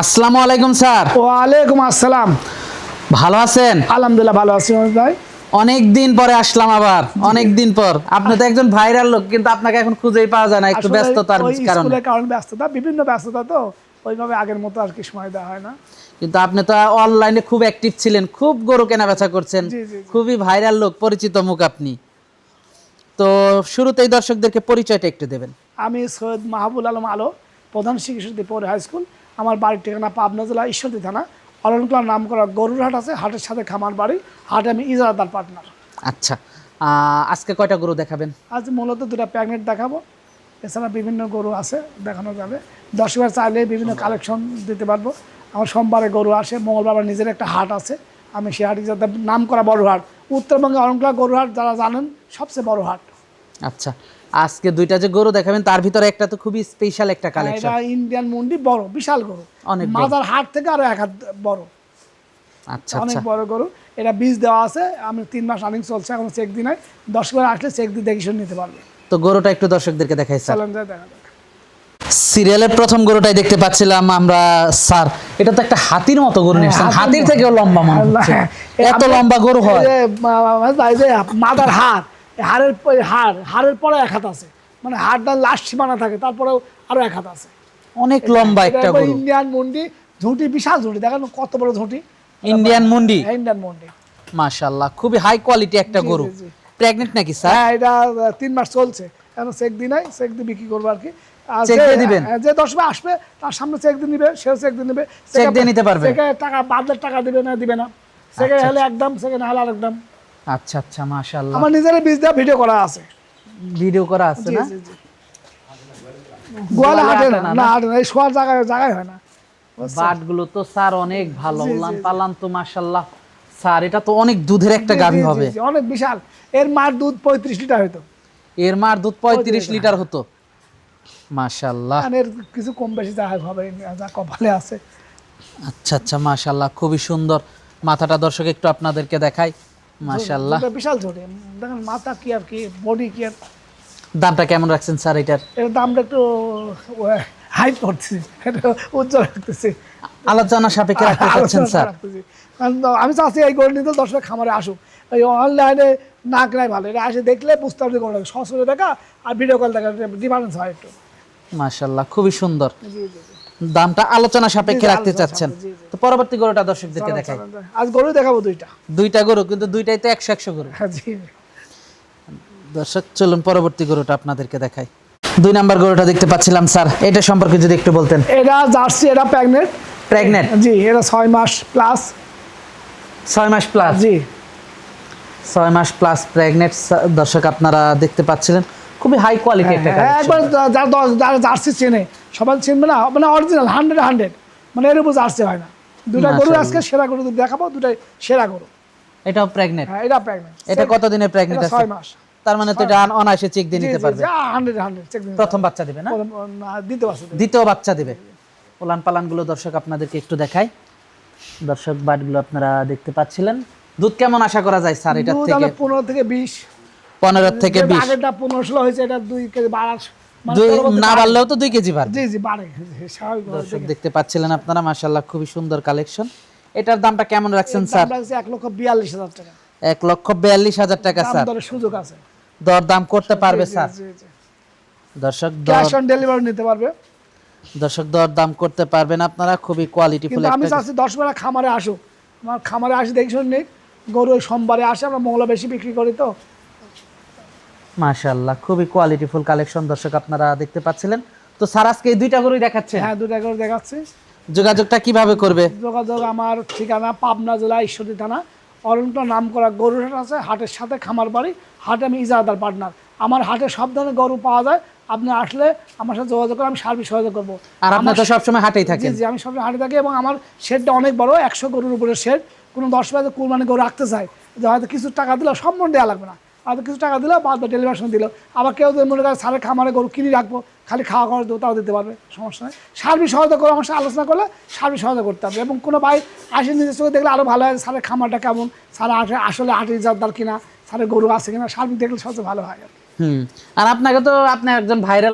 আসসালামু আলাইকুম স্যার। ওয়ালাইকুম আসসালাম। ভালো আছেন? আলহামদুলিল্লাহ ভালো আছি ভাই। অনেক দিন পরে আসলাম আবার অনেক দিন পর। আপনি তো একজন ভাইরাল লোক কিন্তু আপনাকে এখন খুঁজেই পাওয়া যায় না একটু ব্যস্ততার কারণে। স্কুলের কারণে ব্যস্ততা বিভিন্ন ব্যস্ততা তো ওইভাবে আগের মতো আর কি সময় দেওয়া হয় না। কিন্তু আপনি তো অনলাইনে খুব অ্যাক্টিভ ছিলেন খুব গরু কেনা বেচা করছেন। খুবই ভাইরাল লোক পরিচিত মুখ আপনি। তো শুরুতেই দর্শকদেরকে পরিচয়টা একটু দেবেন। আমি সৈয়দ মাহবুল আলম আলো প্রধান শিক্ষক পৌর হাই স্কুল আমার বাড়ির ঠিকানা পাবনা জেলা ঈশ্বরদী থানা। অলনকলার নাম করা গরুর হাট আছে হাটের সাথে খামার বাড়ি। হাটে আমি ইজারাদার পার্টনার। আচ্ছা আজকে কয়টা গরু দেখাবেন? আজ মূলত দুটা প্যাগনেট দেখাবো। এছাড়া বিভিন্ন গরু আছে দেখানো যাবে। দর্শকরা চাইলে বিভিন্ন কালেকশন দিতে পারব। আমার সোমবারে গরু আসে মঙ্গলবার নিজের একটা হাট আছে। আমি সেই হাটে যাতে নাম করা বড় হাট। উত্তরবঙ্গে অরঙ্কলা গরু হাট যারা জানেন সবচেয়ে বড় হাট। আচ্ছা আজকে দুইটা যে গরু দেখাবেন তার ভিতরে একটা তো খুবই স্পেশাল একটা কালেকশন এটা ইন্ডিয়ান মুন্ডি বড় বিশাল গরু। অনেক। মাজার হাট থেকে আরও এক হাত বড়। আচ্ছা অনেক আচ্ছা। বড় গরু। এটা বীজ দেওয়া আছে আমি তিন মাস রানিং চলছে এখন চেক দিন হয় দশ বার আসলে চেক দিয়ে দেখে শুনে নিতে পারবে। তো গরুটা একটু দর্শকদেরকে দেখাই স্যার। চলেন যাই দেখা সিরিয়ালের প্রথম গরুটাই দেখতে পাচ্ছিলাম আমরা স্যার। এটা তো একটা হাতির মতো গরু নিয়েছেন হাতির হাতির থেকেও লম্বা মনে হচ্ছে। হ্যাঁ, এত লম্বা গরু হয়। মাদার এই হাড়ের হাড় হাড়ের পরে এক হাত আছে। মানে হাড়টা লাস্ট সীমানা থাকে তারপরেও আরও এক হাত আছে। অনেক লম্বা একটা গরু। ইন্ডিয়ান মুন্ডি ঝুঁটি বিশাল ঝুঁটি দেখেন কত বড় ঝুঁটি। ইন্ডিয়ান মুন্ডি? হ্যাঁ, ইন্ডিয়ান মুন্ডি। মাশাআল্লাহ খুবই হাই কোয়ালিটি একটা গরু। প্রেগনেন্ট নাকি স্যার হ্যাঁ এটা তিন মাস চলছে। এখন চেক দিন নাই? চেক দিয়ে বিক্রি করব আর কি। চেক যে- দিয়ে দিবেন? হ্যাঁ, যে দশ বার আসবে তার সামনে চেক দিয়ে নিবে সেও চেক দিয়ে নিবে। চেক দিয়ে নিতে পারবে? টাকা বাদলের টাকা দিবে না দিবে না। চেকে আচ্ছা, হলে একদম চেকে না হলে আরেক দাম। আচ্ছা আচ্ছা মাশাআল্লাহ। আমার নিজের বীজ দেওয়া ভিডিও করা আছে। ভিডিও করা আছে না? জি হাটে না? না এই শোয়ার জায়গায় জায়গায় হয় না। বাটগুলো তো স্যার অনেক ভালো। উলান পালান তো মাশাআল্লাহ। স্যার এটা তো অনেক দুধের একটা গাভী হবে। অনেক বিশাল। এর মার দুধ পঁয়ত্রিশ লিটার হতো এর মার দুধ পঁয়ত্রিশ লিটার হতো। মাশাআল্লাহ। এর কিছু কম বেশি যা হবে যা কপালে আছে। আচ্ছা আচ্ছা মাশাআল্লাহ খুবই সুন্দর। মাথাটা দর্শক একটু আপনাদেরকে দেখাই। মাশাআল্লাহ। বিশাল দেখেন মাথা কি আর কি বডি কি আর দামটা কেমন রাখছেন স্যার এটার? এর দামটা একটু হাইট করতেছি একটু উজ্জ্বল রাখতেছি। আলোচনা সাপেক্ষে রাখতে চাচ্ছেন স্যার। আমি চাচ্ছি এই গরু নিতে দর্শক খামারে আসুক। এই অনলাইনে না কেনাই ভালো। এটা আসে দেখলে বুঝতে পারবে দেখা আর ভিডিও কল দেখা ডিফারেন্স হয় একটু। মাশাআল্লাহ খুবই সুন্দর। জি জি। দামটা আলোচনা সাপেক্ষে রাখতে চাচ্ছেন। তো পরবর্তী গরুটা দর্শকদেরকে দেখাই। আজ গরু দেখাবো দুইটা। দুইটা গরু কিন্তু দুইটাই তো একশো একশো গরু। হ্যাঁ দর্শক চলুন পরবর্তী গরুটা আপনাদেরকে দেখাই। দুই নাম্বার গরুটা দেখতে পাচ্ছিলাম স্যার। এটা সম্পর্কে যদি একটু বলতেন। এটা জার্সি এটা প্রেগনেন্ট। প্রেগনেন্ট? জি এটা ছয় মাস প্লাস। ছয় মাস প্লাস? জি। ছয় মাস প্লাস প্রেগনেন্ট দর্শক আপনারা দেখতে পাচ্ছিলেন। খুবই হাই কোয়ালিটি একটা হ্যাঁ। একবার যারা জার্সি চেনে। সবাই চিনবে না মানে অরিজিনাল হান্ড্রেড হান্ড্রেড মানে এর উপর জার্সি হয় না। দুটা গরু আজকে সেরা গরু দেখাবো দুটাই সেরা গরু। এটাও প্রেগনেন্ট হ্যাঁ এটা প্রেগনেন্ট এটা কতদিনের প্রেগনেন্ট আছে? ছয় মাস। তার মানে তো এটা অনায়াসে চেক দিয়ে নিতে পারবে। হান্ড্রেড হান্ড্রেড চেক প্রথম বাচ্চা দিবে না? দিতে পারছে দ্বিতীয় বাচ্চা দিবে। উলান পালানগুলো দর্শক আপনাদেরকে একটু দেখাই। দর্শক বাটগুলো আপনারা দেখতে পাচ্ছিলেন। দুধ কেমন আশা করা যায় স্যার? দুধ থেকে আমরা পনেরো থেকে বিশ। পনেরো থেকে যেটা বিশ। আগেরটা পনেরো ষোলো হয়েছে এটা দুই কেজি বাড়ার মানে দুই পরবর্তী না বাড়লেও তো দুই কেজি বাড়বে জি জি বাড়ে। দর্শক দেখতে পাচ্ছিলেন আপনারা মাশাল্লাহ খুবই সুন্দর কালেকশন এটার দামটা কেমন রাখছেন স্যার? এক লক্ষ বিয়াল্লিশ হাজার টাকা। এক লক্ষ বিয়াল্লিশ হাজার টাকা স্যার। সুযোগ আছে। দর দাম করতে পারবে স্যার। দর্শক ক্যাশ অন ডেলিভারি নিতে পারবে। দর্শক দর করতে পারবেন আপনারা খুবই কোয়ালিটিফুল কিন্তু আমি চাচ্ছি দশ বেলা খামারে আসুক। আমার খামারে আসি দেখি শুনি গরু সোমবারে আসে আমরা মঙ্গলা বেশি বিক্রি করি তো। মাশাল্লাহ খুবই কোয়ালিটিফুল কালেকশন দর্শক আপনারা দেখতে পাচ্ছিলেন। তো স্যার আজকে এই দুইটা গরুই দেখাচ্ছে হ্যাঁ দুটা গরু দেখাচ্ছি। যোগাযোগটা কীভাবে করবে? যোগাযোগ আমার ঠিকানা পাবনা জেলা ঈশ্বরদী থানা। অরণ্য নাম করা গরুর হাট আছে হাটের সাথে খামার বাড়ি হাটে আমি ইজারাদার পার্টনার। আমার হাটে সব ধরনের গরু পাওয়া যায়। আপনি আসলে আমার সাথে যোগাযোগ করে আমি সার্ভিস সহযোগ করব। আর আপনার তো সবসময় হাটেই জি থাকেন। জি আমি সবসময় হাটে থাকি এবং আমার শেডটা অনেক বড় একশো গরুর উপরে শেড। কোনো দশ বাজে কুরবানি গরু রাখতে চাই যে হয়তো কিছু টাকা দিলে সম্পূর্ণ দেওয়া লাগবে না। হয়তো কিছু টাকা দিল, বাদ ডেলিভারেশন দিল। আবার কেউ যদি মনে করে সারের খামারে গরু কিনে রাখব, খালি খাওয়া খাওয়া দেবো তাও দিতে পারবে, সমস্যা নেই। সার্বিক সহায়তা করে আমার সাথে আলোচনা করলে সার্বিক সহায়তা করতে হবে। এবং কোনো ভাই আসে নিজের চোখে দেখলে আরও ভালো হয় সারের খামারটা কেমন সারা আসে আসলে আটের জাতদার কিনা সারের গরু আছে কিনা, সার্বিক দেখলে সবচেয়ে ভালো হয় হুম। আর আপনাকে তো আপনি একজন ভাইরাল